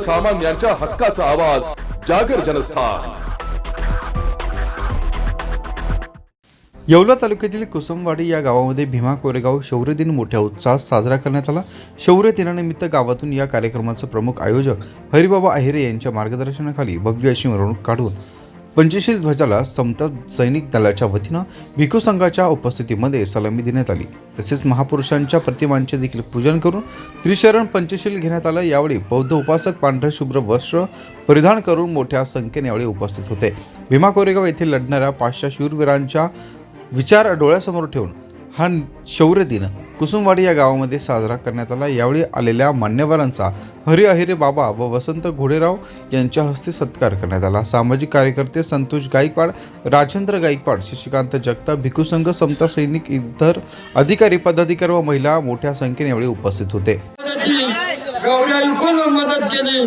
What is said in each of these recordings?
सर्वसामान्यांच्या हक्काचा आवाज जागर जनस्थान. येवला तालुक्यातील कुसुमवाडी या गावामध्ये भीमा कोरेगाव शौर्य दिन मोठ्या उत्साहात साजरा करण्यात आला. शौर्य दिनानिमित्त गावातून या कार्यक्रमाचे प्रमुख आयोजक हरिबाबा अहिरे यांच्या मार्गदर्शनाखाली भव्य अशी मिरवणूक काढून पंचशील ध्वजाला समता सैनिक दलाच्या वतीनं भिकू संघाच्या उपस्थितीमध्ये सलामी देण्यात आली. तसेच महापुरुषांच्या प्रतिमांचे देखील पूजन करून त्रिशरण पंचशील घेण्यात आलं. यावेळी बौद्ध उपासक पांढरे शुभ्र वस्त्र परिधान करून मोठ्या संख्येने यावेळी उपस्थित होते. भीमा कोरेगाव येथे लढणाऱ्या पाचशा शूरवीरांच्या विचार डोळ्यासमोर ठेवून हा शौर्य दिन कुसुमवाडी या गावामध्ये साजरा करण्यात आला. यावेळी आलेल्या मान्यवरांचा हरी अहिरे बाबा व वसंत घोडेराव यांच्या हस्ते सत्कार करण्यात आला. सामाजिक कार्यकर्ते संतोष गायकवाड राजेंद्र गायकवाड शशिकांत जगताप भिकुसंघ समता सैनिक इतर अधिकारी पदाधिकारी व महिला मोठ्या संख्येने यावेळी उपस्थित होते. मदत केली.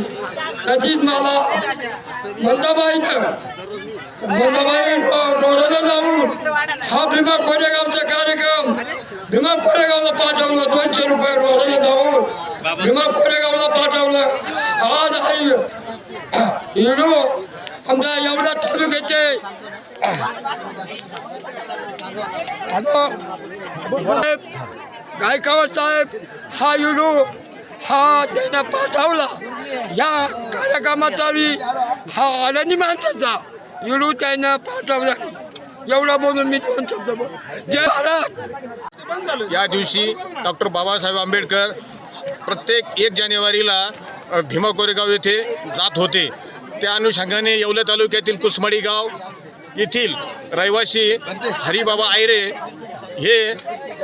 जाऊन हा भीमा कोरेगावचा कार्यक्रम भीमा कोरेगावला पाठवलं दोनशे रुपये रोजाला जाऊन भीमा कोरेगावला पाठवलं. आज आई इडू आमच्या एवढ्या तालुक्याचे आता गायकवाड साहेब हा युनू हा त्यानं पाठवला. या कार्यक्रमाचा हा आनंदी माणसाचा. युडू त्यांना पाठवलं एवढा बोलून मी दोन शब्द बोल जय भारत! या दिवशी डॉक्टर बाबासाहेब आंबेडकर प्रत्येक एक जानेवारीला भीमा कोरेगाव येथे जात होते. त्या अनुषंगाने येवला तालुक्यातील कुसमडी गाव येथील रहिवासी हरिबाबा आयरे हे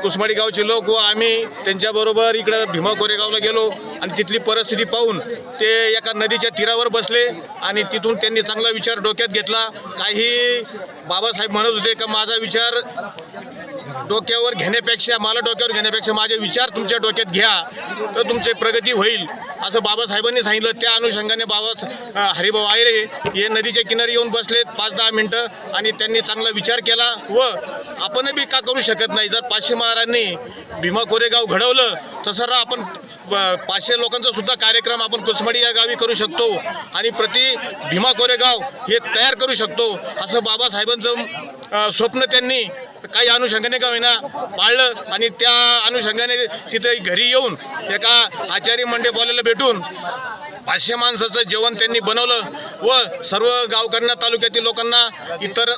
कुसमाडी गावचे लोक व आम्ही त्यांच्याबरोबर इकडं भीमा कोरेगावला गेलो आणि तिथली परिस्थिती पाहून ते एका नदीच्या तीरावर बसले आणि तिथून त्यांनी चांगला विचार डोक्यात घेतला. काही बाबासाहेब म्हणत होते का माझा विचार डोक्यावर घेण्यापेक्षा मला डोक्यावर घेण्यापेक्षा माझे विचार तुमच्या डोक्यात घ्या तर तुमची प्रगती होईल. असं बाबासाहेबांनी सांगितलं. त्या अनुषंगाने बाबा हरिभाऊ आयरे हे नदीच्या किनारी येऊन बसलेत पाच दहा मिनटं आणि त्यांनी चांगला विचार केला व आपण बी का करू शकत नाही? जर पाचशे महाराजांनी भीमा कोरेगाव घडवलं तसं आपण पाचशे लोकांचा सुद्धा कार्यक्रम आपण कुसमडी या गावी करू शकतो आणि प्रति भीमा कोरेगाव हे तयार करू शकतो. असं बाबासाहेबांचं स्वप्न त्यांनी काही अनुषंगाने का होईना पाळलं आणि त्या अनुषंगाने तिथे घरी येऊन एका आचार्य मंडे बोलायला भेटून पाचशे माणसाचं जेवण त्यांनी बनवलं. व सर्व गावकऱ्यांना तालुक्यातील लोकांना इतर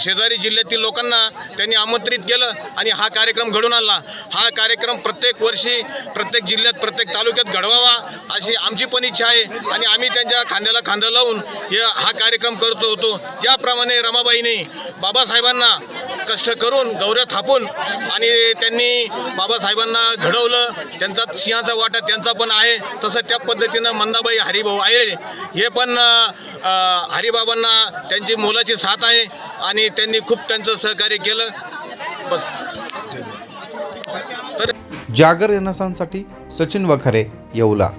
शेजारी जिल्ह्यातील लोकांना त्यांनी आमंत्रित केलं आणि हा कार्यक्रम घडून आणला. हा कार्यक्रम प्रत्येक वर्षी प्रत्येक जिल्ह्यात प्रत्येक तालुक्यात घडवावा अशी आमची पण इच्छा आहे आणि आम्ही त्यांच्या खांद्याला खांदा लावून हे हा कार्यक्रम करतो होतो. ज्याप्रमाणे रमाबाईने बाबासाहेबांना कष्ट करून गौऱ्या थापून आणि त्यांनी बाबासाहेबांना घडवलं. त्यांचा सिंहाचा वाटा त्यांचा पण आहे. तसं त्या पद्धतीनं मंदाबाई हरिभाऊ आहे. हे पण हरिबाबांना त्यांची मोलाची साथ आहे आणि त्यांनी खूप त्यांचं सहकार्य केलं. बस. जागर जनसांसाठी सचिन वखारे येवला.